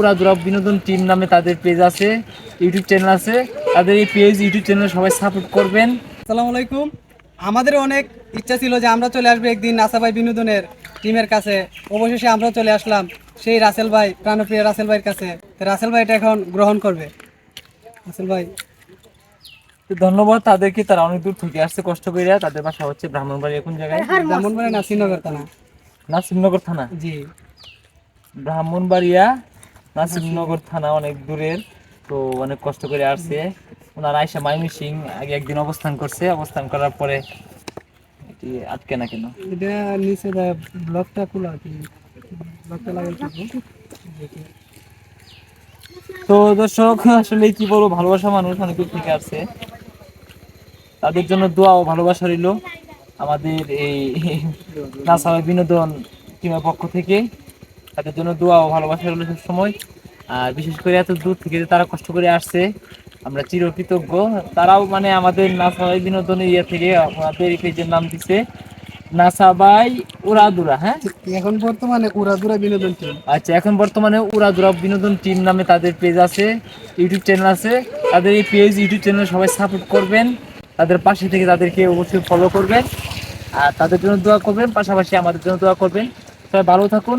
উড়াদুরা বিনোদন টিম নামে তাদের পেজ আছে ইউটিউব চ্যানেল আছে। তাদের এই পেজ ইউটিউব চ্যানেল সবাই সাপোর্ট করবেন। আসসালামু আলাইকুম। আমাদের অনেক ইচ্ছা ছিল যে আমরা চলে আসব একদিন নাসাবাই বিনোদনের টিমের কাছে। অবশেষে আমরা চলে আসলাম সেই রাসেল ভাই প্রাণপ্রিয় রাসেল ভাইয়ের কাছে। রাসেল ভাই এটা এখন গ্রহণ করবে। রাসেল ভাই। ধন্যবাদ তাদেরকে তারা অনেক দূর থেকে আসছে কষ্ট করে তাদের বাসা হচ্ছে ব্রাহ্মণবাড়ি কোন জায়গায়? বলে না শ্রীনগর থানা। নাসিমনগর থানা? জি। ব্রাহ্মণবাড়িয়া নাসিমনগর থানা অনেক দূরের তো অনেক কষ্ট করে আসছে। ওনার আইসা মাইমি সিং আগে একদিন অবস্থান করছে অবস্থান করার পরে এটি আটকে না কেন? এটা নিচে ব্লকটা খোলা কি ব্লকটা লাগাই তো দর্শক আসলে কি বলব ভালোবাসা মানুষ অনেক দূর থেকে আসছে। তাদের জন্য দোয়া ও ভালোবাসা রইল। আমাদের এই নাসাওয়া বিনোদন টিমের পক্ষ থেকে। তাদের জন্য দোয়া ও ভালোবাসা রইল সবসময়। আর বিশেষ করে এত দূর থেকে যে তারা কষ্ট করে আসছে আমরা চিরকৃতজ্ঞ। তারাও মানে আমাদের নাসাবাই বিনোদনের ইয়ে থেকে আমাদের এই পেজের নাম দিছে নাসাবাই উড়াদুরা হ্যাঁ? এখন বর্তমানে উড়াদুরা বিনোদন টিম আচ্ছা এখন বর্তমানে উড়াদুরা বিনোদন টিম নামে তাদের পেজ আছে ইউটিউব চ্যানেল আছে। তাদের এই পেজ ইউটিউব চ্যানেল সবাই সাপোর্ট করবেন। তাদের পাশে থেকে তাদেরকে অবশ্যই ফলো করবেন। আর তাদের জন্য দোয়া করবেন পাশাপাশি আমাদের জন্য দোয়া করবেন। সবাই ভালো থাকুন।